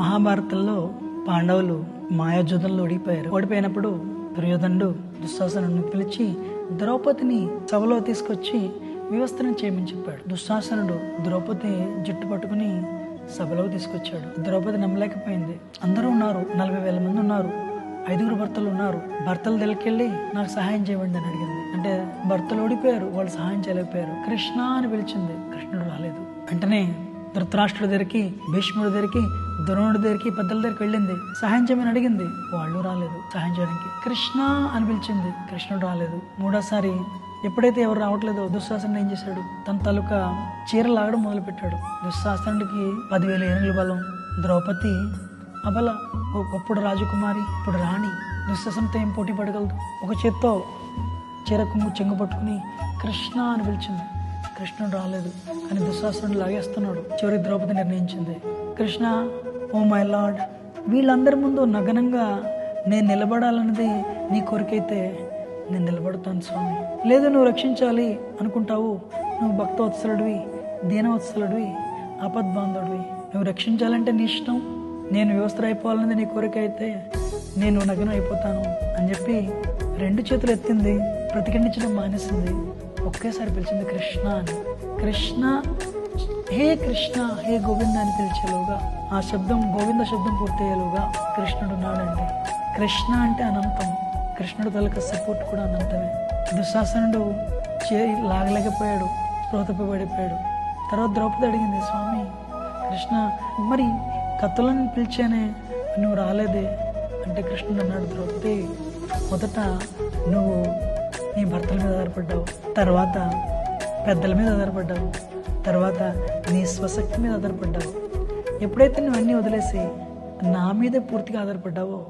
మహాభారతంలో పాండవులు మాయాజుధంలో ఓడిపోయారు. ఓడిపోయినప్పుడు దుర్యోధనుడు దుశ్శాసనుడిని పిలిచి ద్రౌపదిని సభలో తీసుకొచ్చి వ్యవస్థను చేయమని చెప్పాడు. దుశ్శాసనుడు ద్రౌపది జుట్టు పట్టుకుని సభలో తీసుకొచ్చాడు. ద్రౌపది నమ్మలేకపోయింది. అందరూ ఉన్నారు నలభై వేల మంది ఉన్నారు ఐదుగురు భర్తలు ఉన్నారు. భర్తలు దగ్గరికి నాకు సహాయం చేయండి అని అడిగింది. అంటే భర్తలు ఓడిపోయారు వాళ్ళు సహాయం చేయలేకపోయారు. కృష్ణ అని పిలిచింది. కృష్ణుడు రాలేదు. వెంటనే ధృతరాష్ట్రుడి దగ్గరికి భీష్ముడి దగ్గరికి ద్రోణుడి దగ్గరికి పెద్దల దగ్గరికి వెళ్ళింది. సహాయం చేయమని అడిగింది. వాళ్ళు రాలేదు. సహాయం చేయడానికి. కృష్ణ అని పిలిచింది. కృష్ణుడు రాలేదు. మూడోసారి ఎప్పుడైతే ఎవరు రావట్లేదో దుశ్శాసనుడు ఏం చేశాడు? తన తాలూకా చీర లాగడం మొదలుపెట్టాడు. దుశ్శాసనుడికి పదివేల ఏనుగుల బలం ద్రౌపది అబల ఒకప్పుడు రాజకుమారి ఇప్పుడు రాణి. దుశ్శాసనతో ఏం పోటీ పడగలదు? ఒక చేత్తో చీర కొమ్ము చెంగు పట్టుకుని కృష్ణ అని పిలిచింది. కృష్ణుడు రాలేదు. కానీ దుశ్శాసనుడు లాగేస్తున్నాడు. చివరి ద్రౌపది నిర్ణయించింది. కృష్ణ ఓ మై లార్డ్ వీళ్ళందరి ముందు నగనంగా నేను నిలబడాలన్నది నీ కోరికైతే నేను నిలబడతాను స్వామి. లేదు నువ్వు రక్షించాలి అనుకుంటావు. నువ్వు భక్తవత్సలుడివి దీనవత్సలుడివి ఆపద్బాంధుడివి నువ్వు రక్షించాలంటే నీ ఇష్టం. నేను వ్యవస్థ అయిపోవాలన్నది నీ కోరిక అయితే నేను నగనం అయిపోతాను అని చెప్పి రెండు చేతులు ఎత్తింది ప్రతిఖండించడం మానేసింది. ఒకేసారి పిలిచింది కృష్ణ అని. కృష్ణ హే కృష్ణ హే గోవింద అని పిలిచేలోగా ఆ శబ్దం గోవింద శబ్దం పూర్తయ్యేలోగా కృష్ణుడు ఉన్నాడండి. కృష్ణ అంటే అనంతం. కృష్ణుడు తలక సపోర్ట్ కూడా అనంతమే. దుశ్శాసనుడు చేరి లాగలేకపోయాడు ప్రోతపబడిపోయాడు తర్వాత ద్రౌపది అడిగింది స్వామి కృష్ణ మరి కత్తులను పిలిచానే నువ్వు రాలేదే? అంటే కృష్ణుడు అన్నాడు ద్రౌపది మొదట నువ్వు నీ భర్తల మీద ఆధారపడ్డావు తర్వాత పెద్దల మీద ఆధారపడ్డావు తర్వాత నీ స్వశక్తి మీద ఆధారపడ్డావు ఎప్పుడైతే నువ్వు అన్నీ వదిలేసి నా మీదే పూర్తిగా ఆధారపడ్డావో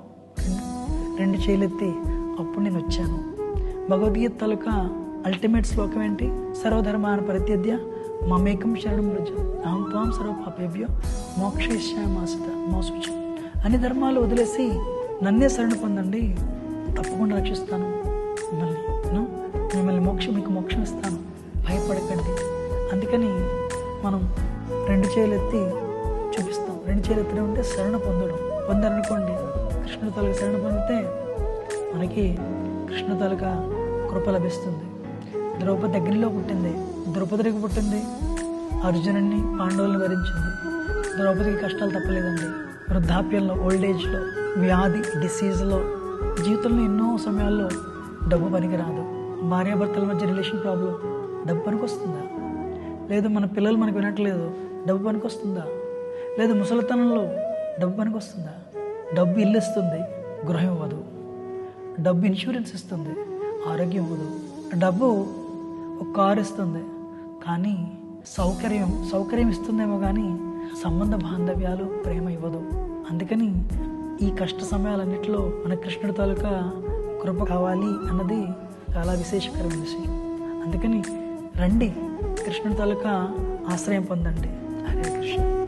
రెండు చేయలెత్తి అప్పుడు నేను వచ్చాను. భగవద్గీత తాలూకా అల్టిమేట్ శ్లోకం ఏంటి? సర్వధర్మాన పరిత్యజ్య మమేకం శరణం మృజ అహం త్వాం సర్వ పాపేభ్యో మోక్షేష్యామాసిత మోసుచు. అన్ని ధర్మాలు వదిలేసి నన్నే శరణ పొందండి. తప్పకుండా రక్షిస్తాను. మిమ్మల్ని మిమ్మల్ని మోక్షం మీకు మోక్షం ఇస్తాను భయపడకండి. అందుకని మనం రెండు చేతులెత్తి చూపిస్తాం. రెండు చేతులు ఉంటే శరణ పొందడం. పొందారనుకోండి కృష్ణ తాలూకా శరణ పొందితే మనకి కృష్ణ తాలూకా కృప లభిస్తుంది. ద్రౌపది అగ్నిలో పుట్టింది. ద్రౌపదికి పుట్టింది. అర్జునుడిని పాండవుల్ని వరించింది ద్రౌపదికి కష్టాలు తప్పలేదండి. వృద్ధాప్యంలో ఓల్డ్ ఏజ్లో వ్యాధి డిసీజ్లో జీవితంలో ఎన్నో సమయాల్లో డబ్బు పనికిరాదు. భార్యాభర్తల మధ్య రిలేషన్ ప్రాబ్లం డబ్బు పనికొస్తుందా? లేదు మన పిల్లలు మనకు వినట్లేదు. డబ్బు పనికొస్తుందా? లేదు ముసలితనంలో డబ్బు పనికొస్తుందా? డబ్బు ఇల్లు ఇస్తుంది గృహం ఇవ్వదు. డబ్బు ఇన్సూరెన్స్ ఇస్తుంది ఆరోగ్యం ఇవ్వదు. డబ్బు ఒక కారు ఇస్తుంది కానీ సౌకర్యం సౌకర్యం ఇస్తుందేమో కానీ సంబంధ బాంధవ్యాలు ప్రేమ ఇవ్వదు. అందుకని ఈ కష్ట సమయాలన్నింటిలో మన కృష్ణుడి తాలూకా కృప కావాలి అన్నది చాలా విశేషకరమైన విషయం. అందుకని రండి కృష్ణుడి తాలూకా ఆశ్రయం పొందండి. హరే కృష్ణ.